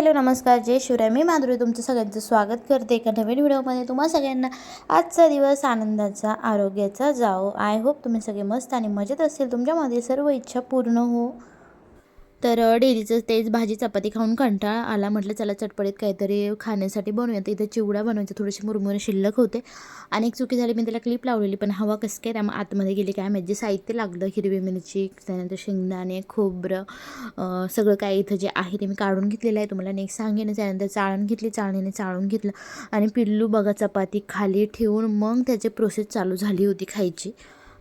Hello नमस्कार जय शिवराय. मी माधुरी तुमचं सगळ्यांचं स्वागत करते एका नवीन व्हिडिओमध्ये. तुम्हा सगळ्यांना आजचा दिवस आनंदाचा आरोग्याचा जाओ आय होप तुम्ही सगळे मस्त आणि मजेत असेल. तुमच्यामध्ये सर्व इच्छा पूर्ण हो. तर डेलीचं तेच भाजी चपाती खाऊन कंटाळा आला. म्हटलं चला चटपटीत काहीतरी खाण्यासाठी बनवूया तर इथे चिवडा बनवायचे थोडेसे मुरमुरे शिल्लक होते. आणि एक चुकी झाली मी त्याला क्लिप लावलेली पण हवा कसं काय त्यामुळे आतमध्ये गेली काय माहिती. साहित्य लागलं हिरवी मिरची त्यानंतर शेंगदाणे खोबरं सगळं काय इथं जे आहे ते मी काढून घेतलेलं आहे. तुम्हाला नेक्स्ट सांगेन. त्यानंतर चाळण घेतली चाळणीने चाळून घेतलं. आणि पिल्लू बघा चपाती खाली ठेवून मग त्याची प्रोसेस चालू झाली होती खायची.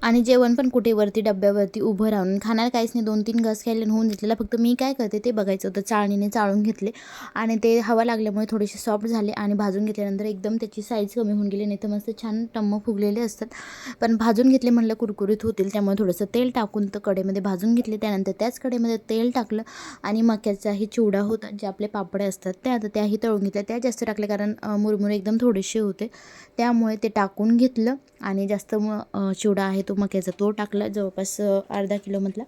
आणि जेवण पण कुठेवरती डब्यावरती उभं राहून. खाणार काहीच नाही. दोन तीन घास खायला होऊन घेतलेला. फक्त मी काय करते ते बघायचं होतं. चाळणीने चाळून घेतले. आणि ते हवा लागल्यामुळे थोडेसे सॉफ्ट झाले आणि भाजून घेतल्यानंतर एकदम त्याची साईज कमी होऊन गेली. नाही तर मस्त छान टम्म फुगलेले असतात. पण भाजून घेतले म्हणलं कुरकुरीत होतील. त्यामुळे थोडंसं तेल टाकून तर कडेमध्ये भाजून घेतले. त्यानंतर त्याच कडेमध्ये तेल टाकलं आणि मक्याचाही चिवडा होता. जे आपले पापडे असतात त्या आता त्याही तळून घेतल्या त्या जास्त टाकल्या कारण मुरमुरे एकदम थोडेसे होते. त्यामुळे ते टाकून घेतलं आणि जास्त मग चिवडा आहे तो मक्याचा तो टाकला. जवळपास अर्धा किलोमधला.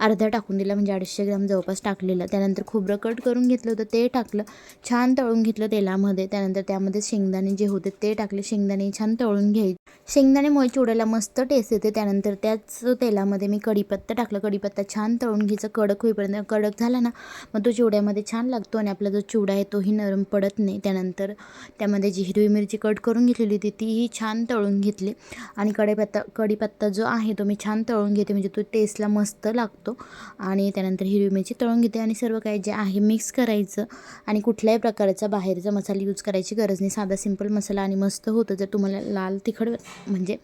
अर्धा टाकून दिला म्हणजे अडीचशे ग्राम जवळपास टाकलेला. त्यानंतर खोबरं कट करून घेतलं होतं ते टाकलं. छान तळून घेतलं तेलामध्ये. त्यानंतर त्यामध्ये शेंगदाणे जे होते ते टाकले. शेंगदाणे छान तळून घ्यायचे. शेंगदाणेमुळे चिवड्याला मस्त टेस्ट येते. त्यानंतर त्याच तेलामध्ये मी कढीपत्ता टाकलं. कढीपत्ता छान तळून घ्यायचं. कडक होईपर्यंत कडक झाला ना मग तो चिवड्यामध्ये छान लागतो आणि आपला जो चिवडा आहे तोही नरम पडत नाही. त्यानंतर त्यामध्ये जी हिरवी मिरची कट करून घेतलेली होती तीही छान तळून घेतली. आणि कढीपत्ता कढीपत्ता जो आहे तो मी छान तळून घेते. म्हणजे तो टेस्टला मस्त लागतो. आणि त्यानंतर हिरवी मिरची तळून घेते आणि सर्व काही जे आहे मिक्स करायचं आणि कुठल्याही प्रकारचा बाहेरचा मसाला यूज करायची गरज नाही. साधा सिंपल मसाला आणि मस्त होतं. जर तुम्हाला लाल तिखट म्हणजे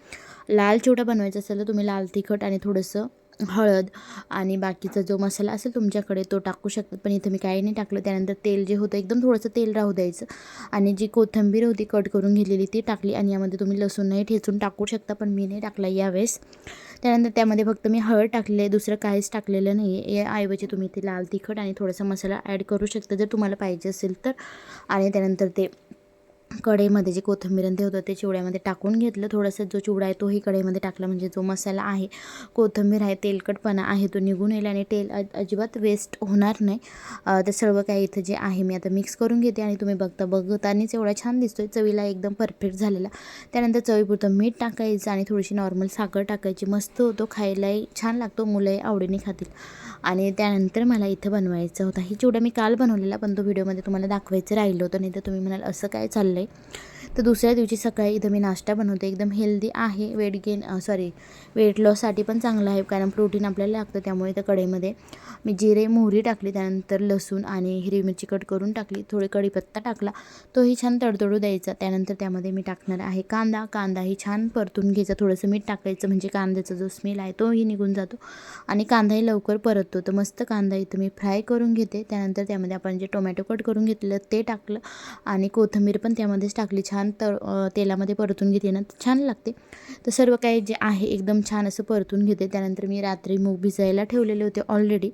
लाल चिवडा बनवायचा असेल तर तुम्ही लाल तिखट आणि थोडंसं हळद आणि बाकीचा जो मसाला असेल तुमच्याकडे तो टाकू शकतात पण इथं मी काही नाही टाकलं. त्यानंतर तेल जे होतं एकदम थोडंसं तेल राहू द्यायचं आणि जी कोथिंबीर होती कट करून घेतलेली ती टाकली. आणि यामध्ये तुम्ही लसूणही ठेचून टाकू शकता पण मी नाही टाकला यावेळेस. त्यानंतर त्यामध्ये फक्त मी हळद टाकले आहे दुसरं काहीच टाकलेलं नाही आहे. याऐवजी तुम्ही ते लाल तिखट आणि थोडासा मसाला ॲड करू शकता जर तुम्हाला पाहिजे असेल तर. आणि त्यानंतर ते कढईमध्ये जे कोथिंबीर आणि ते होतं ते चिवड्यामध्ये टाकून घेतलं. थोडंसं जो चिवडा आहे तोही कढईमध्ये टाकला. म्हणजे जो मसाला आहे कोथिंबीर आहे तेलकटपणा आहे तो निघून येईल आणि तेल अजिबात वेस्ट होणार नाही. तर सर्व काही इथं जे आहे मी आता मिक्स करून घेते आणि तुम्ही बघता बघतानीच एवढा छान दिसतो आहे चवीला एकदम परफेक्ट झालेला. त्यानंतर चवीपुरतं मीठ टाकायचं आणि थोडीशी नॉर्मल साखर टाकायची. मस्त होतो. खायलाही छान लागतो. मुलंही आवडीने खातील. आणि त्यानंतर मला इथं बनवायचं होता. ही चिवडा मी काल बनवलेला पण तो व्हिडिओमध्ये तुम्हाला दाखवायचं राहिलं होतं. नाही तर तुम्ही म्हणाल असं काय चाललं आहे तर दुसऱ्या दिवशी सकाळी इथं मी नाश्ता बनवते. एकदम हेल्दी आहे. वेट गेन सॉरी वेट लॉससाठी पण चांगलं आहे. कारण प्रोटीन आपल्याला लागतं. त्यामुळे त्या कढईमध्ये मी जिरे मोहरी टाकली. त्यानंतर लसूण आणि हिरवी मिरची कट करून टाकली. थोडी कढीपत्ता टाकला. तोही छान तडतडू द्यायचा. त्यानंतर त्यामध्ये मी टाकणार आहे कांदा. कांदाही छान परतून घ्यायचा. थोडंसं मीठ टाकायचं म्हणजे कांद्याचा जो स्मेल आहे तोही निघून जातो. आणि कांदाही लवकर परततो. तर मस्त कांदा इथं मी फ्राय करून घेते. त्यानंतर त्यामध्ये आपण जे टोमॅटो कट करून घेतलं ते टाकलं. आणि कोथिंबीर पण त्यामध्येच टाकली. छान तळ तेलामध्ये परतून घेते ना छान लागते. तर सर्व काही जे आहे एकदम छान असं परतून घेते. त्यानंतर मी रात्री मूग भिजायला ठेवलेले होते ऑलरेडी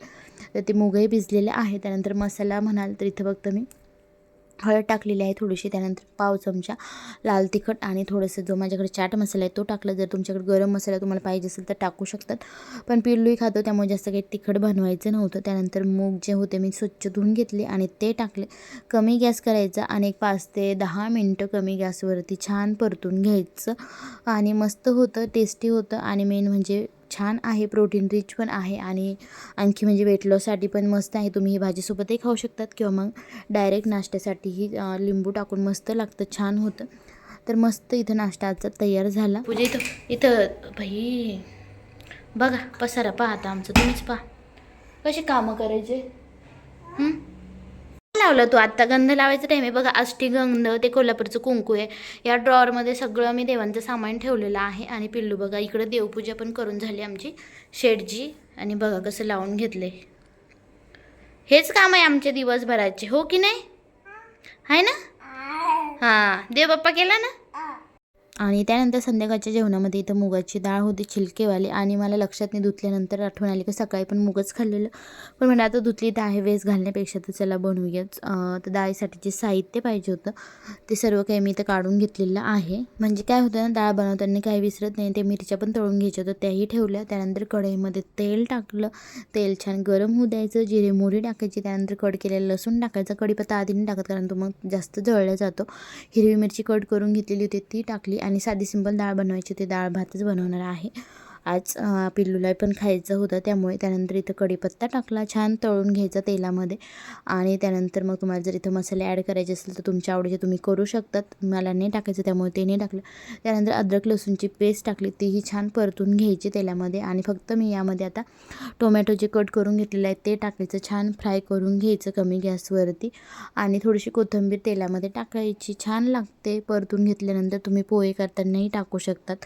तर ते मूगही भिजलेले आहे. त्यानंतर मसाला म्हणाल तर इथं फक्त मी हळद टाकलेली आहे थोडीशी त्यानंतर पाव चमचा लाल तिखट आणि थोडंसं जो माझ्याकडे चाट मसाला आहे तो टाकला. जर तुमच्याकडे गरम मसाला तुम्हाला पाहिजे असेल तर टाकू शकतात. पण पिल्लूही खातो त्यामुळे जास्त काही तिखट बनवायचं नव्हतं. त्यानंतर मूग जे होते मी स्वच्छ धुवून घेतले आणि ते टाकले. कमी गॅस करायचा आणि एक पाच ते दहा मिनटं कमी गॅसवरती छान परतून घ्यायचं. आणि मस्त होतं टेस्टी होतं. आणि मेन म्हणजे छान आहे प्रोटीन रिच पण आहे आणि आणखी म्हणजे वेट लॉससाठी पण मस्त आहे. तुम्ही ही भाजीसोबतही खाऊ शकतात किंवा मग डायरेक्ट नाश्त्यासाठीही लिंबू टाकून मस्त लागतं छान होतं. तर मस्त इथं नाश्ता आजचा तयार झाला. म्हणजे इथं इथं भाई बघा पसारा पहा आता आमचं तुम्हीच पहा. कशी कामं करायचे? हं? लावलं तू? आत्ता गंध लावायचा टाईम आहे. बघा अष्टीगंध ते कोल्हापूरचं कुंकू आहे. या ड्रॉवरमध्ये सगळं मी देवांचं सामान ठेवलेलं आहे. आणि पिल्लू बघा इकडं देवपूजा पण करून झाली आमची. शेठजी आणि बघा कसं लावून घेतले हेच काम आहे आमच्या दिवसभराचे. हो की नाही? आहे ना? हां. देव बाप्पा केला ना? आणि त्यानंतर संध्याकाळच्या जेवणामध्ये इथं मुगाची डाळ होती छिलकेवाली. आणि मला लक्षात नाही धुतल्यानंतर आठवण आली की सकाळी पण मुगच खाल्लेलं. पण म्हणजे आता धुतली तर आहे वेस्ट घालण्यापेक्षा तर चला बनवूयाच तर डाळीसाठी जे साहित्य पाहिजे होतं. ते सर्व काही मी इथं काढून घेतलेलं आहे. म्हणजे काय होतं ना डाळ बनवताना काही विसरत नाही. ते मिरच्या पण तळून घ्यायच्या होत्या त्याही ठेवल्या. त्यानंतर कढईमध्ये तेल टाकलं. तेल छान गरम होऊ द्यायचं. जिरे मोहरी टाकायची. त्यानंतर कट केलेलं लसूण टाकायचं. कढीपत्ता आधी नाही टाकत कारण तो मग जास्त जळला जातो. हिरवी मिरची कट करून घेतलेली होती ती टाकली. आणि आणि साधी सिंपल डाळ बनवायची होती डाळ भातच बनवणार आहे. आज पिल्लूलाही पिल्लूला पण खायचं होतं. त्यामुळे त्यानंतर इथं कढीपत्ता टाकला. छान तळून घ्यायचा तेलामध्ये. आणि त्यानंतर मग तुम्हाला जर इथं मसाले ॲड करायचे असेल तर तुमच्या आवडीचे तुम्ही करू शकतात. मला नाही टाकायचं त्यामुळे ते नाही टाकलं. त्यानंतर अद्रक लसूणची पेस्ट टाकली. तीही छान परतून घ्यायची तेलामध्ये. आणि फक्त मी यामध्ये आता टोमॅटो जे कट करून घेतलेलं आहे ते टाकायचं. छान फ्राय करून घ्यायचं कमी गॅसवरती. आणि थोडीशी कोथिंबीर तेलामध्ये टाकायची. छान लागते परतून घेतल्यानंतर तुम्ही पोहे करतानाही टाकू शकतात.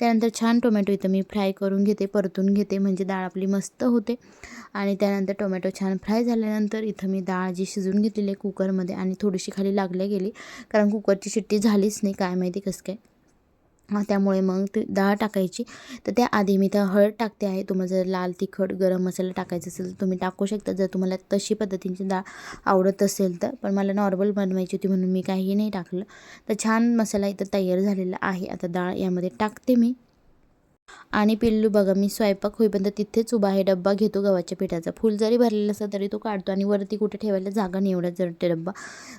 त्यानंतर छान टोमॅटो इथं मी फ्राय फ्राय करून घेते परतून घेते म्हणजे डाळ आपली मस्त होते. आणि त्यानंतर टोमॅटो छान फ्राय झाल्यानंतर इथं मी डाळ जी शिजवून घेतलेली आहे कुकरमध्ये आणि थोडीशी खाली लागल्या गेली. कारण कुकरची शिट्टी झालीच नाही काय माहिती कसं काय. त्यामुळे मग ती डाळ टाकायची. तर त्याआधी मी तर हळद टाकते आहे. तुम्हाला जर लाल तिखट गरम मसाला टाकायचा असेल तर तुम्ही टाकू शकता. जर तुम्हाला तशी पद्धतीची डाळ आवडत असेल तर. पण मला नॉर्मल बनवायची होती म्हणून मी काही नाही टाकलं. तर छान मसाला इथं तयार झालेला आहे. आता डाळ यामध्ये टाकते मी. आणि पिल्लू बघा मी स्वयंपाक होईपर्यंत तिथेच उभा आहे. डब्बा घेतो गव्हाच्या पिठाचा. फुल जरी भरलेला असला तरी तो काढतो आणि वरती कुठे ठेवायला जागा नाही एवढा जरटे डब्बा.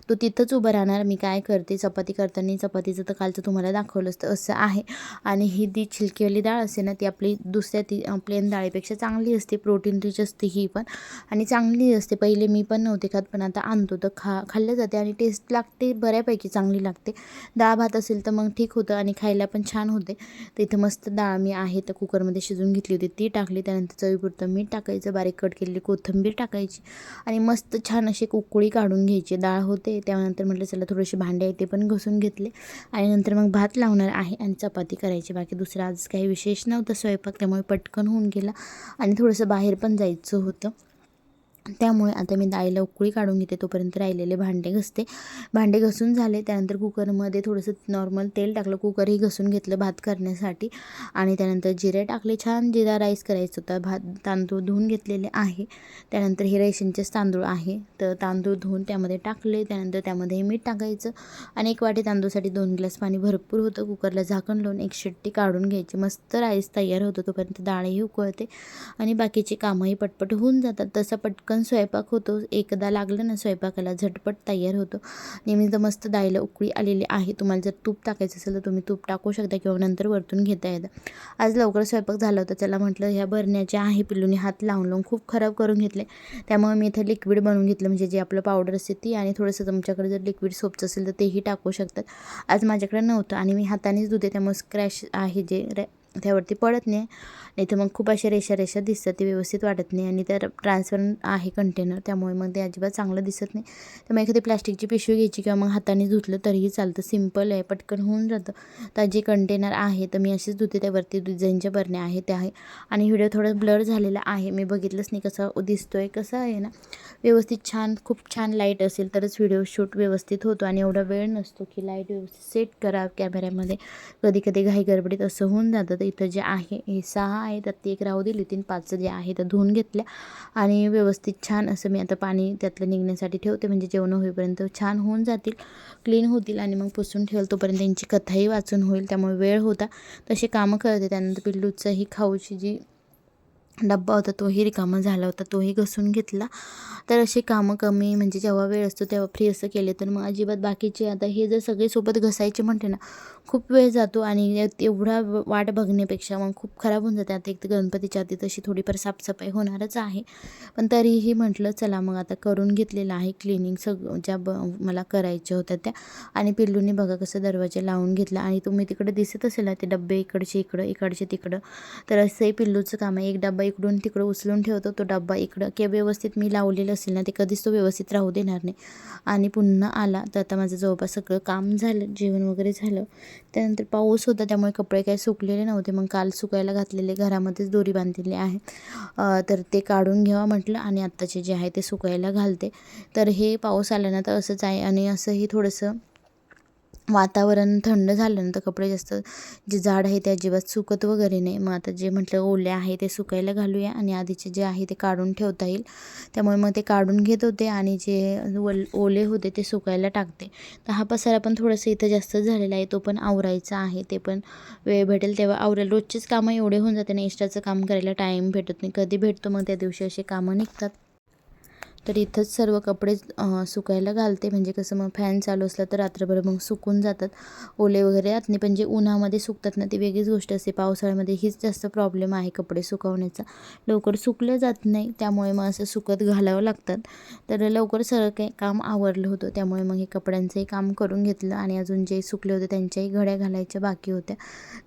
तो तिथंच उभा राहणार. मी काय करते? चपाती करताना चपातीचं तर कालचं तुम्हाला दाखवलं असतं असं आहे. आणि ही ती छिलकीवाली डाळ असते ना ती आपली दुसऱ्या ती प्लेन डाळीपेक्षा चांगली असते. प्रोटीन रिच असते ही पण. आणि चांगली असते. पहिले मी पण नव्हते खात पण आता आणतो. तर खा खाल्लं जाते आणि टेस्ट लागते बऱ्यापैकी चांगली लागते. डाळ भात असेल तर मग ठीक होतं आणि खायला पण छान होते. तर इथं मस्त डाळ मी आहे तर कुकरमध्ये शिजवून घेतली होती. ती टाकली. त्यानंतर चवीपुरतं मीठ टाकायचं. बारीक कट केलेली कोथिंबीर टाकायची. आणि मस्त छान अशी कुकळी उकळी काढून घ्यायची. डाळ होते. त्यानंतर म्हटलं चला थोडेसे भांडे आहे ते पण घसून घेतले. आणि नंतर मग भात लावणार आहे आणि चपाती करायची. बाकी दुसरं आज काही विशेष नव्हतं स्वयंपाक. त्यामुळे पटकन होऊन गेला. आणि थोडंसं बाहेर पण जायचं होतं. त्यामुळे आता मी डाळीला उकळी काढून घेते तोपर्यंत राहिलेले भांडे घसते. भांडे घसून झाले त्यानंतर कुकरमध्ये थोडंसं नॉर्मल तेल टाकलं. कुकरही घसून घेतलं भात करण्यासाठी. आणि त्यानंतर जिरे टाकले. छान जिरा राईस करायचं होता. भात तांदूळ धुवून घेतलेले आहे. त्यानंतर हे रेशनचेच तांदूळ आहे. तर तांदूळ धुवून त्यामध्ये टाकले. त्यानंतर त्यामध्ये मीठ टाकायचं. आणि एक वाटी तांदूळसाठी दोन ग्लास पाणी भरपूर होतं. कुकरला झाकण लावून एक शिट्टी काढून घ्यायची. मस्त राईस तयार होतो तोपर्यंत डाळही उकळते. आणि बाकीची कामंही पटपट होऊन जातात. तसं पटकन स्वयंपाक होतो. एकदा लागलं ना स्वयंपाकाला झटपट तयार होतो. नेहमी तर मस्त डाळीला उकळी आलेली आहे. तुम्हाला जर तूप टाकायचं असेल तर तुम्ही तूप टाकू शकता किंवा नंतर वरतून घेता येतं. आज लवकर स्वयंपाक झाला होता. त्याला म्हटलं ह्या भरण्याच्या आहे पिल्लूने हात लावून लावून खूप खराब करून घेतले. त्यामुळे मी इथे लिक्विड बनवून घेतलं. म्हणजे जे आपलं पावडर असते ती आणि थोडंसं तुमच्याकडे जर लिक्विड सोपचं असेल तर तेही टाकू शकतात. आज माझ्याकडे नव्हतं आणि मी हातानेच धुते. त्यामुळे स्क्रॅश आहे जे त्यावरती पडत नाही. नाही तर मग खूप अशा रेषा रेषा दिसतात ते व्यवस्थित वाटत नाही आणि तर ट्रान्सपरंट आहे कंटेनर त्यामुळे मग ते अजिबात चांगलं दिसत नाही. तर मग एखादी प्लॅस्टिकची पिशवी घ्यायची किंवा मग हाताने धुतलं तरीही चालतं. सिंपल आहे पटकन होऊन जातं. तर जे कंटेनर आहे तर मी अशीच धुते त्यावरती डिझाईनच्या बरण्या आहे त्या आहे. आणि व्हिडिओ थोडा ब्लर झालेला आहे. मी बघितलंच नाही कसं दिसतो आहे कसं आहे ना. व्यवस्थित छान खूप छान लाइट असेल तरच व्हिडिओ शूट व्यवस्थित होतो. आणि एवढा वेळ नसतो की लाइट व्यवस्थित सेट करा कॅमेऱ्यामध्ये कधी कधी घाई गडबडीत असं होऊन जातं. तर इथं जे आहे हे सहा आहे त्यात ती एक राहू दिली तीन पाच जे आहे तर धुवून घेतल्या. आणि व्यवस्थित छान असं मी आता पाणी त्यातलं निघण्यासाठी ठेवते म्हणजे जेवण होईपर्यंत छान होऊन जातील क्लीन होतील आणि मग पुसून ठेवलं तोपर्यंत त्यांची कथाही वाचून होईल त्यामुळे वेळ होता. तसे कामं करते त्यानंतर पिल्लूचंही खाऊची जी डब्बा होता तोही रिकामा झाला होता तोही घसून घेतला. तर असे कामं कमी म्हणजे जेव्हा वेळ असतो तेव्हा फ्री असं केले. तर मग अजिबात बाकीचे आता हे जर सगळे सोबत घसायचे म्हणते ना खूप वेळ जातो आणि एवढा वाट बघण्यापेक्षा मग खूप खराब होऊन जाते. आता एक तर गणपतीच्या आधी तशी थोडीफार साफसफाई होणारच आहे. पण तरीही म्हटलं चला मग आता करून घेतलेलं आहे. क्लिनिंग सग ज्या ब मला करायच्या होत्या त्या. आणि पिल्लूने बघा कसं दरवाजा लावून घेतला. आणि तुम्ही तिकडे दिसत असेल ते डब्बे इकडचे इकडं इकडचे तिकडं. तर असंही पिल्लूचं काम आहे. एक डब्बा इकडून तिकडं उचलून ठेवतो तो डब्बा इकडं किंवा व्यवस्थित मी लावलेलं असेल ना ते कधीच तो व्यवस्थित राहू देणार नाही. आणि पुन्हा आला तर आता माझं जवळपास सगळं काम झालं जेवण वगैरे झालं. त्यानंतर पाऊस होता त्यामुळे कपडे काही सुकलेले नव्हते. मग काल सुकायला घातलेले घरामध्येच दोरी बांधलेली आहे. तर ते काढून घ्यावा म्हटलं आणि आत्ताचे जे आहे ते सुकायला घालते. तर हे पाऊस आला ना तर असंच आहे आणि असंही थोडंसं वातावरण थंड झाल्यानंतर कपडे जास्त जे जाड आहे ते अजिबात सुकत वगैरे नाही. मग आता जे म्हटलं ओले आहे ते सुकायला घालूया आणि आधीचे जे आहे ते काढून ठेवता येईल. त्यामुळे मग ते काढून घेत होते आणि जे वल ओले होते ते सुकायला टाकते. तर हा पसारा पण थोडंसं इथं जास्त झालेला आहे तो पण आवरायचा आहे ते पण वेळ भेटेल तेव्हा आवरेल. रोजचीच कामं एवढे होऊन जाते ना एक्स्ट्राचं काम करायला टाईम भेटत नाही. कधी भेटतो मग त्या दिवशी असे कामं निघतात. तर इथंच सर्व कपडे सुकायला घालते. म्हणजे कसं मग फॅन चालू असला तर रात्रभर मग सुकून जातात. ओले वगैरे आतने नाही. पण जे उन्हामध्ये सुकतात ना ती वेगळीच गोष्ट असते. पावसाळ्यामध्ये हीच जास्त प्रॉब्लेम आहे कपडे सुकवण्याचा. लवकर सुकलं जात नाही. त्यामुळे मग असं सुकत घालावं लागतात. तर लवकर सगळं काही काम आवरलं होतं. त्यामुळे मग हे कपड्यांचंही काम करून घेतलं. आणि अजून जे सुकले होते त्यांच्याही घड्या घालायच्या बाकी होत्या.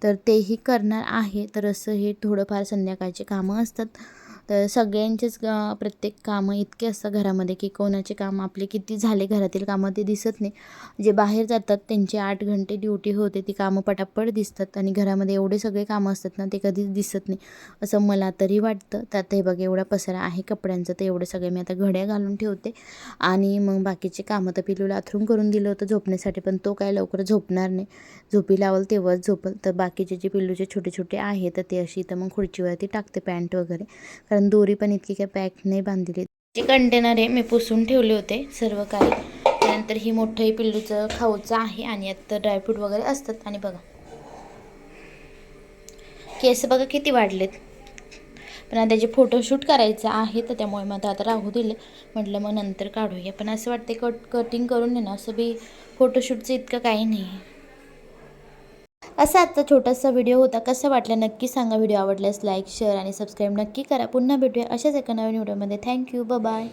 तर तेही करणार आहे. तर असं हे थोडंफार संध्याकाळचे कामं असतात. तर सगळ्यांचेच प्रत्येक कामं इतके असतात घरामध्ये की कोणाचे काम आपले किती झाले घरातील कामं ते दिसत नाही. जे बाहेर जातात त्यांची आठ घंटे ड्युटी होते ती कामं पटापट दिसतात आणि घरामध्ये एवढे सगळे कामं असतात ना ते कधीच दिसत नाही. असं मला तरी वाटतं. त्यात हे बघ एवढा पसारा आहे कपड्यांचं तर एवढे सगळे मी आता घड्या घालून ठेवते. आणि मग बाकीचे कामं तर पिलूला अथरून करून दिलं होतं झोपण्यासाठी पण तो काय लवकर झोपणार नाही. झोपी लावल तेव्हाच झोपल. तर बाकीचे जे पिल्लूचे छोटे छोटे आहे तर ते अशी तर मग खुर्चीवरती टाकते पॅन्ट वगैरे. कारण दोरी पण इतकी काय पॅक नाही बांधलेली. जे कंटेनर आहे मी पुसून ठेवले होते सर्व काही. त्यानंतर ही मोठंही पिल्लूचं खाऊचं आहे आणि यात ड्रायफ्रूट वगैरे असतात. आणि बघा. केस बघा किती वाढलेत. पण आता त्याचे फोटोशूट करायचं आहे तर त्यामुळे मग आता आता राहू दिले. म्हटलं मग नंतर काढूया. पण असं वाटते कट कटिंग करून ना असं बी फोटोशूटचं इतकं काही नाही आहे. असा आजचा छोटासा व्हिडिओ होता. कसा वाटला नक्की सांगा. व्हिडिओ आवडल्यास लाईक शेअर आणि सबस्क्राईब नक्की करा. पुन्हा भेटूया अशाच एका नवीन व्हिडिओमध्ये थँक्यू बाय